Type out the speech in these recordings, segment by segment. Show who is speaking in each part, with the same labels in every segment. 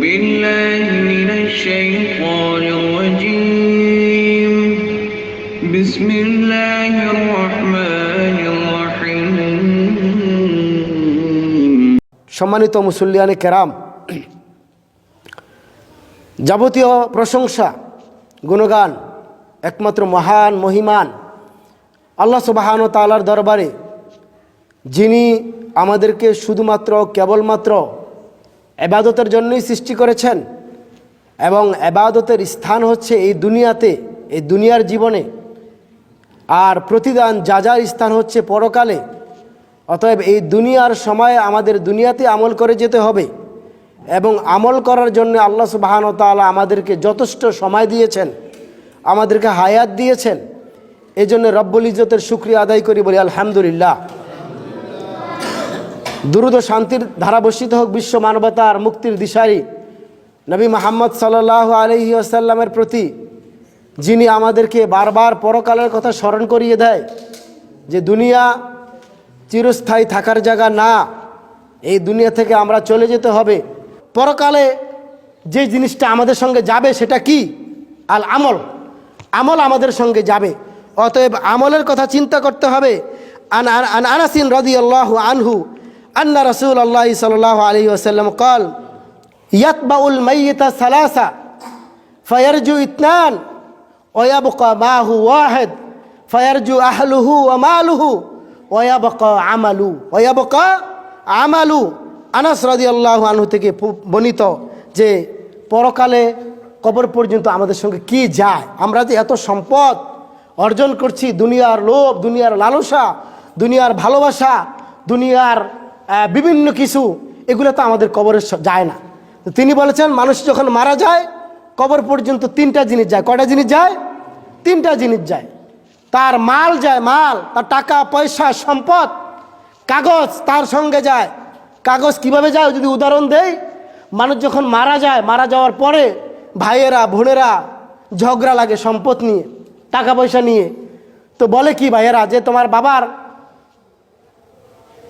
Speaker 1: بالله من الشيطان الرجيم بسم الله الرحمن الرحيم
Speaker 2: সম্মানিত মুসল্লিয়ানে কেরাম যাবতীয় প্রশংসা গুণগান একমাত্র মহান মহিমান আল্লাহ সুবাহান তালার দরবারে যিনি আমাদেরকে শুধুমাত্র কেবলমাত্র এবাদতের জন্যই সৃষ্টি করেছেন। এবং এবাদতের স্থান হচ্ছে এই দুনিয়াতে, এই দুনিয়ার জীবনে। আর প্রতিদান যা যার স্থান হচ্ছে পরকালে। অতএব এই দুনিয়ার সময়ে আমাদের দুনিয়াতে আমল করে যেতে হবে। এবং আমল করার জন্য আল্লাহ সুবাহান তাআলা আমাদেরকে যথেষ্ট সময় দিয়েছেন। আমাদেরকে হায়াত দিয়েছেন। এই জন্য রব্বুল ইজতের শুক্রিয়া আদায় করি বলি আলহামদুলিল্লাহ। দুরুদ শান্তির ধারা বর্ষিত হোক বিশ্ব মানবতার মুক্তির দিশারি নবী মোহাম্মদ সাল্লাহ আলহি আসাল্লামের প্রতি, যিনি আমাদেরকে বারবার পরকালের কথা স্মরণ করিয়ে দেয় যে দুনিয়া চিরস্থায়ী থাকার জায়গা না, এই দুনিয়া থেকে আমরা চলে যেতে হবে। পরকালে যে জিনিসটা আমাদের সঙ্গে যাবে সেটা কি? আল আমল। আমল আমাদের সঙ্গে যাবে। অতএব আমলের কথা চিন্তা করতে হবে। আন আন- আন আনাসিন রদি আল্লাহ আনহু আন্না রসুল আল্লাহ সাল আলী আসাল্লাম কল, ইয়াতবাউল মাইয়িতা সালাসা, ফয়ারজু ইতনান ওয়াবকা মাহু ওয়াহেদ, ফয়ারজু আহলুহু ওয়া মালুহু ওয়াবকা আমালু ওয়াবকা আমালু। আনাস রাদিয়াল্লাহু আনহু থেকে বর্ণিত যে পরকালে কবর পর্যন্ত আমাদের সঙ্গে কি যায়, আমরা যে এত সম্পদ অর্জন করছি, দুনিয়ার লোভ, দুনিয়ার লালসা, দুনিয়ার ভালোবাসা, দুনিয়ার বিভিন্ন কিছু, এগুলো তো আমাদের কবরের স- যায় না। তো তিনি বলেছেন, মানুষ যখন মারা যায়, কবর পর্যন্ত তিনটা জিনিস যায়। কটা জিনিস যায়? তিনটা জিনিস যায়। তার মাল যায়, মাল, তার টাকা, পয়সা, সম্পদ, কাগজ তার সঙ্গে যায়। কাগজ কীভাবে যায়? যদি উদাহরণ দেই, মানুষ যখন মারা যায়, মারা যাওয়ার পরে ভাইয়েরা, বোনেরা, ঝগড়া লাগে সম্পদ নিয়ে, টাকা পয়সা নিয়ে। তো বলে কি ভাইয়েরা, যে তোমার বাবার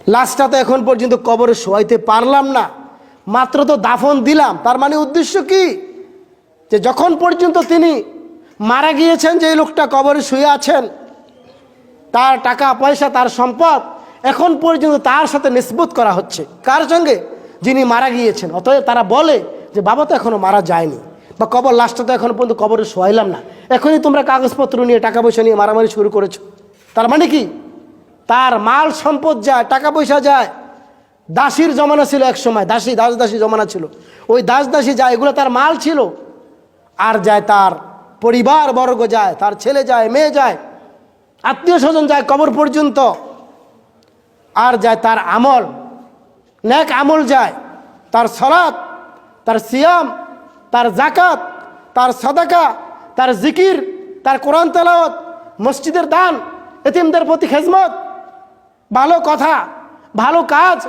Speaker 2: লাশটা তো এখন পর্যন্ত কবরে শোয়াইতে পারলাম না। মাত্র তো দাফন দিলাম। তার মানে উদ্দেশ্য কি? যে যখন পর্যন্ত তিনি মারা গিয়েছেন যে লোকটা কবরে শুয়ে আছেন, তার টাকা, পয়সা, তার সম্পদ এখন পর্যন্ত তার সাথে নিসবত করা হচ্ছে। কার সঙ্গে? যিনি মারা গিয়েছেন। অতএব তারা বলে যে, বাবা তো এখনও মারা যায়নি বা কবর, লাশটা তো এখনও পর্যন্ত কবরে শোয়াইলাম না। এখনই তোমরা কাগজপত্র নিয়ে, টাকা পয়সা নিয়ে মারামারি শুরু করেছ। তার মানে কি? তার মাল সম্পদ যায়, টাকা পয়সা যায়। দাসীর জমানা ছিল এক সময়, দাসী, দাস দাসী জমানা ছিল। ওই দাস দাসী যায়, এগুলো তার মাল ছিল। আর যায় তার পরিবার বর্গ যায়, তার ছেলে যায়, মেয়ে যায়। আত্মীয় স্বজন যায় কবর পর্যন্ত। আর যায় তার আমল। ন্যাক আমল যায়। তার সলাৎ, তার সিয়াম, তার জাকাত তার সদাকা, তার জিকির, তার কোরআন তেলাওয়াত, মসজিদের দান, এতিমদের প্রতি খেজমত। ভালো কথা, ভালো কাজ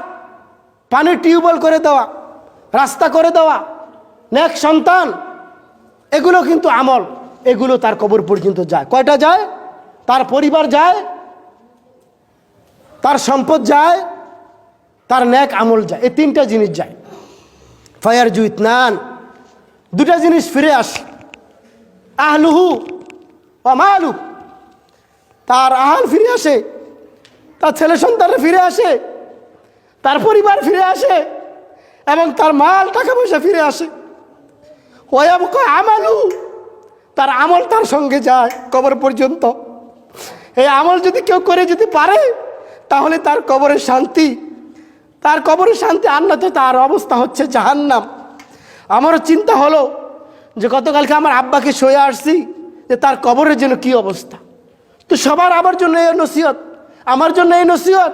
Speaker 2: পানির টিউবওয়েল করে দেওয়া, রাস্তা করে দেওয়া, নেক সন্তান, এগুলো কিন্তু আমল, এগুলো তার কবর পর্যন্ত যায়। কয়টা যায়? তার পরিবার যায়, তার সম্পদ যায়, তার ন্যাক আমল যায়। এই তিনটা জিনিস যায়। ফায়ার জুইত নান দুটা জিনিস ফিরে আসে। আহলুহু মালু তার আহাল ফিরে আসে। তার ছেলে সন্তানরা ফিরে আসে, তার পরিবার ফিরে আসে, এবং তার মাল, টাকা পয়সা ফিরে আসে। ওয়াবকা আমালু, তার আমল তার সঙ্গে যায় কবর পর্যন্ত। এই আমল যদি কেউ করে যেতে পারে, তাহলে তার কবরের শান্তি, তার কবরের শান্তি আর না তো তার অবস্থা হচ্ছে জাহান্নাম। আমারও চিন্তা হলো যে গতকালকে আমার আব্বাকে শুয়ে আসছি যে তার কবরের জন্য কি অবস্থা। তো সবার আমার জন্য এই নসিহত। আমার জন্য এই নসিহত।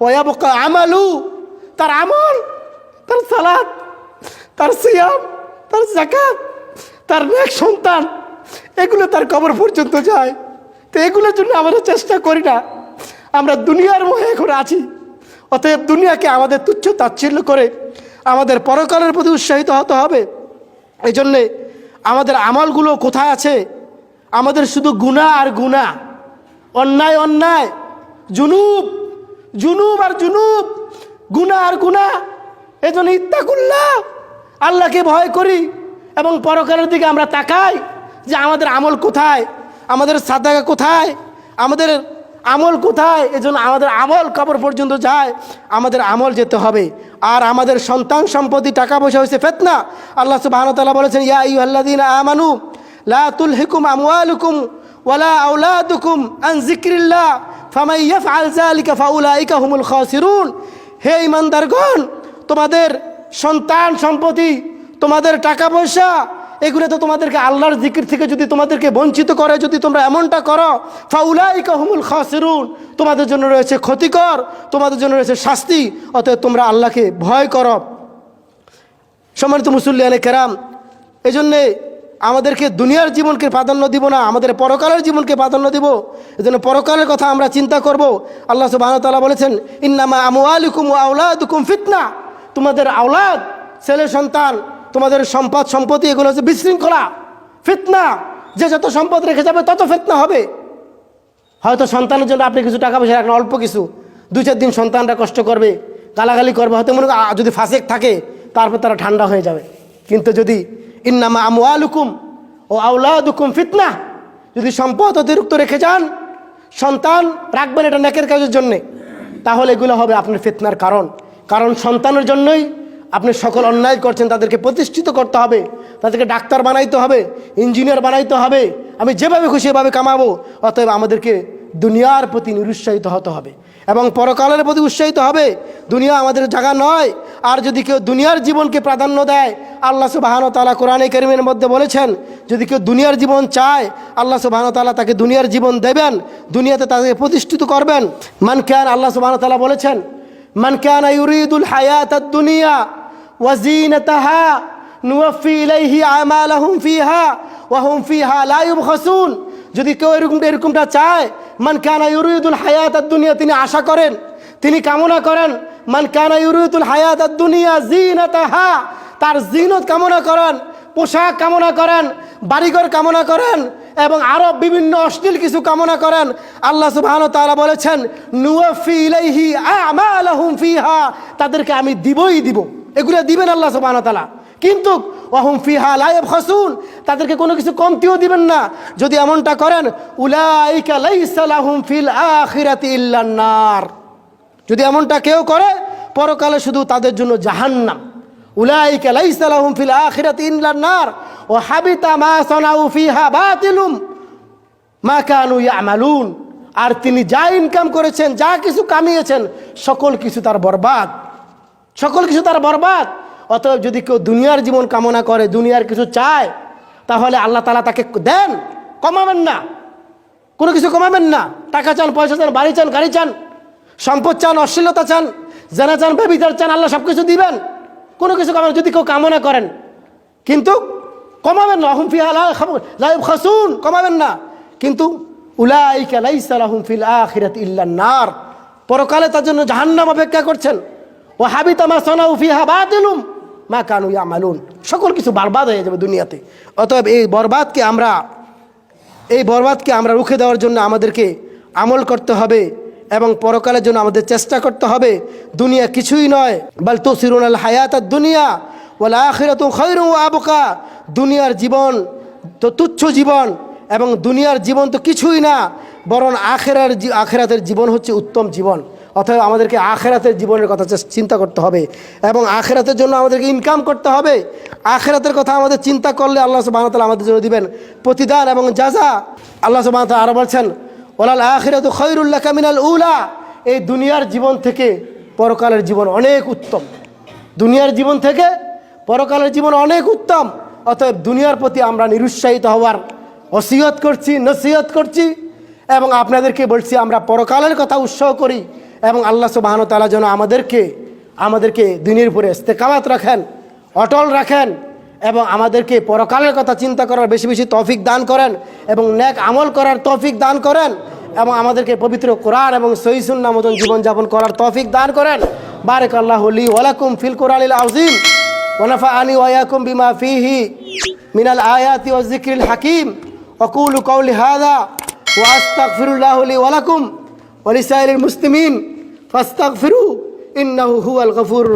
Speaker 2: ওয়াবকা আমালু, তার আমল, তার সালাদ তার সিয়াম, তার জাকাত তার নেক সন্তান, এগুলো তার কবর পর্যন্ত যায়। তো এগুলোর জন্য আমরা চেষ্টা করি না। আমরা দুনিয়ার মোহে এখন আছি। অতএব দুনিয়াকে আমাদের তুচ্ছ তাচ্ছিল্য করে আমাদের পরকালের প্রতি উৎসাহিত হতে হবে। এই জন্যে আমাদের আমলগুলো কোথায় আছে? আমাদের শুধু গুণা আর গুণা অন্যায় অন্যায় জুনুব জুনুব আর জুনুব, গুণা আর গুণা এই জন্য ইত্তাকুল্লাহ আল্লাহকে ভয় করি এবং পরকালের দিকে আমরা তাকাই যে আমাদের আমল কোথায়, আমাদের সাদাকা কোথায়, আমাদের আমল কোথায়, এজন্য আমাদের আমল কবর পর্যন্ত যায়, আমাদের আমল যেতে হবে। আর আমাদের সন্তান সম্পত্তি, টাকা পয়সা হয়েছে ফেতনা। আল্লাহ ওয়া বলেছেন, ইয়া আইয়ুহাল্লাযীনা আমানু, লা তুলহিকুম আমওয়ালুকুম ওয়ালা আওলাদুকুম আন যিকরিল্লাহ। ফামান ইয়াফআল যালিকা ফাউলাইকা হুমুল খাসিরুন। হে ইমানদারগণ তোমাদের সন্তান সম্পত্তি, তোমাদের টাকা পয়সা, এগুলো তো তোমাদেরকে আল্লাহর জিকির থেকে যদি তোমাদেরকে বঞ্চিত করে, যদি তোমরা এমনটা করো, ফাউলাইকা হুমুল খাসিরুন, তোমাদের জন্য রয়েছে ক্ষতিকর, তোমাদের জন্য রয়েছে শাস্তি, অতএব তোমরা আল্লাহকে ভয় করো। সম্মানিত মুসল্লিয়ানে কেরাম এই জন্যে আমাদেরকে দুনিয়ার জীবনকে প্রাধান্য দিব না, আমাদের পরকালের জীবনকে প্রাধান্য দিব। এই জন্য পরকালের কথা আমরা চিন্তা করব। আল্লাহ সুবাহ তালা বলেছেন, ইন্নামা আমু আলিকুম আউলাদুকুম ফিতনা। তোমাদের আওলাদ, ছেলে, সন্তান, তোমাদের সম্পদ, সম্পত্তি, এগুলো হচ্ছে বিশৃঙ্খলা, ফিতনা। যে যত সম্পদ রেখে যাবে, তত ফিতনা হবে। হয়তো সন্তানের জন্য আপনি কিছু টাকা পয়সা রাখেন, অল্প কিছু। দু চার দিন সন্তানরা কষ্ট করবে, গালাগালি করবে, হয়তো মনে যদি ফাঁসেক থাকে, তারপর তারা ঠান্ডা হয়ে যাবে। কিন্তু যদি ইন্নামা আমওয়ালুকুম ও আউলাদুকুম ফিতনা। যদি সম্পদ অতিরিক্ত রেখে যান, সন্তান, রাখবেন এটা নেকের কাজের জন্যে। তাহলে এগুলো হবে আপনার ফিতনার কারণ। কারণ সন্তানের জন্যই আপনি সকল অন্যায় করছেন, তাদেরকে প্রতিষ্ঠিত করতে হবে, তাদেরকে ডাক্তার বানাইতে হবে, ইঞ্জিনিয়ার বানাইতে হবে। আমি যেভাবে খুশি এভাবে কামাবো, অতএব আমাদেরকে দুনিয়ার প্রতি নিরুৎসাহিত হতে হবে। এবং পরকালের প্রতি উৎসাহিত হবে। দুনিয়া আমাদের জায়গা নয় আর যদি কেউ দুনিয়ার জীবনকে প্রাধান্য দেয়, আল্লাহ সুবাহান তালা কোরআনে করিমের মধ্যে বলেছেন, যদি কেউ দুনিয়ার জীবন চায়, আল্লাহ সুবাহান তালা তাকে দুনিয়ার জীবন দেবেন, দুনিয়াতে তাকে প্রতিষ্ঠিত করবেন। মান কেন, আল্লাহ সুবাহান তালা বলেছেন, মান কেন ইউরিদুল হায়াত দুনিয়া ওয়াজিনতাহা নুয়াফি ইলাইহি আমালাহুম ফিহা ওয়াহুম ফিহা লা ইউবখাসুন যদি কেউ এরকম, এরকমটা চায়, মান কানা ইউরিদুল হায়াত দুনিয়া তিনি আশা করেন, তিনি কামনা করেন মান কানা ইউরিদুল হায়াত দুনিয়া জিনাতাহা, তার জিনত কামনা করেন, পোশাক কামনা করেন, বাড়িঘর কামনা করেন এবং আরও বিভিন্ন অশ্লীল কিছু কামনা করেন। আল্লাহ সুবহান তাআলা বলেছেন নুয়াফি ইলাইহি আমালাহুম ফিহা তাদেরকে আমি দিবই দিব। এগুলো দিবেন আল্লাহ সুবহান তাআলা। কিন্তু, ওয়াহুম ফিহা লাইব খাসুন তাদেরকে কোনো কিছু কমতিও দিবেন না। যদি এমনটা করেন, উলাইকা লাইসা লাহুম ফিল আখিরাতি ইল্লান নার যদি এমনটা কেউ করে, পরকালে শুধু তাদের জন্য জাহান্নাম। উলাইকা লাইসা লাহুম ফিল আখিরাতি ইল্লান নার। ও হাবিতা মা সানাউ ফিহা বাতিলুম মা কানু ইয়ামালুন। আর তিনি যা ইনকাম করেছেন, যা কিছু কামিয়েছেন, সকল কিছু তার বরবাদ। সকল কিছু তার বরবাদ। অতএব যদি কেউ দুনিয়ার জীবন কামনা করে, দুনিয়ার কিছু চায়, তাহলে আল্লাহ তালা তাকে দেন। কমাবেন না। কোনো কিছু কমাবেন না। টাকা চান, পয়সা চান, বাড়ি চান, গাড়ি চান সম্পদ চান, অশ্লীলতা চান, জানা চান, ব্যবিচার চান, আল্লাহ সব কিছু দিবেন। কোনো কিছু কমাবেন যদি কেউ কামনা করেন। কিন্তু কমাবেন না অহম ফিহা লাইব খাসুন কমাবেন না। কিন্তু আখিরাত ইল্লা নার। পরকালে তার জন্য জাহান্নাম অপেক্ষা করছেন। ও হাবিতা মা সানাউ ফিহা মা কানু ইয়ামালুন। সকল কিছু বরবাদ হয়ে যাবে দুনিয়াতে। অতএব এই বরবাদকে আমরা, এই বরবাদকে আমরা রুখে দেওয়ার জন্য আমাদেরকে আমল করতে হবে। এবং পরকালের জন্য আমাদের চেষ্টা করতে হবে। দুনিয়া কিছুই নয়। বল তো সিরুন আল হায়াত আর দুনিয়া ওলা আখিরাত খৈরু আবকা। দুনিয়ার জীবন তো তুচ্ছ জীবন এবং দুনিয়ার জীবন তো কিছুই না, বরং আখেরার আখেরাতের জীবন হচ্ছে উত্তম জীবন। অতএব আমাদেরকে আখেরাতের জীবনের কথা চিন্তা করতে হবে এবং আখেরাতের জন্য আমাদেরকে ইনকাম করতে হবে। আখেরাতের কথা আমাদের চিন্তা করলে আল্লাহ সুবাহতাল আমাদের জন্য দিবেন প্রতিদান এবং যা যা। আল্লাহ সুবাহতাল আরও বলছেন ওলাল আখিরাত খৈরুল্লাহ কামিনাল উলা। এই দুনিয়ার জীবন থেকে পরকালের জীবন অনেক উত্তম। দুনিয়ার জীবন থেকে পরকালের জীবন অনেক উত্তম। অতএব দুনিয়ার প্রতি আমরা নিরুৎসাহিত হওয়ার অসিয়ত করছি, নসিহত করছি এবং আপনাদেরকে বলছি, আমরা পরকালের কথা উৎসাহ করি এবং আল্লাহ সুবাহন তালা যেন আমাদেরকে আমাদেরকে দিনের উপরে ইস্তেকামাত রাখেন, অটল রাখেন। এবং আমাদেরকে পরকালের কথা চিন্তা করার বেশি বেশি তৌফিক দান করেন এবং ন্যাক আমল করার তৌফিক দান করেন এবং আমাদেরকে পবিত্র কোরআন এবং সহিসুন্না মতন জীবনযাপন করার তৌফিক দান করেন। বারেক আল্লাহ ওয়ালাকুম ফিল কোরআল আউজিম ওনাফা আনি ওয়াকুম বিমা ফিহি মিনাল আয়াতি ওজিকিল হাকিম। অকুল কৌলি হাদা ওয়াস্তাক ফিরুল্লাহ লি ওয়ালাকুম ওলিসাইল মুসলিমিন। ফাস্তাক ফিরু ইন্নাহু হুয়াল গফুর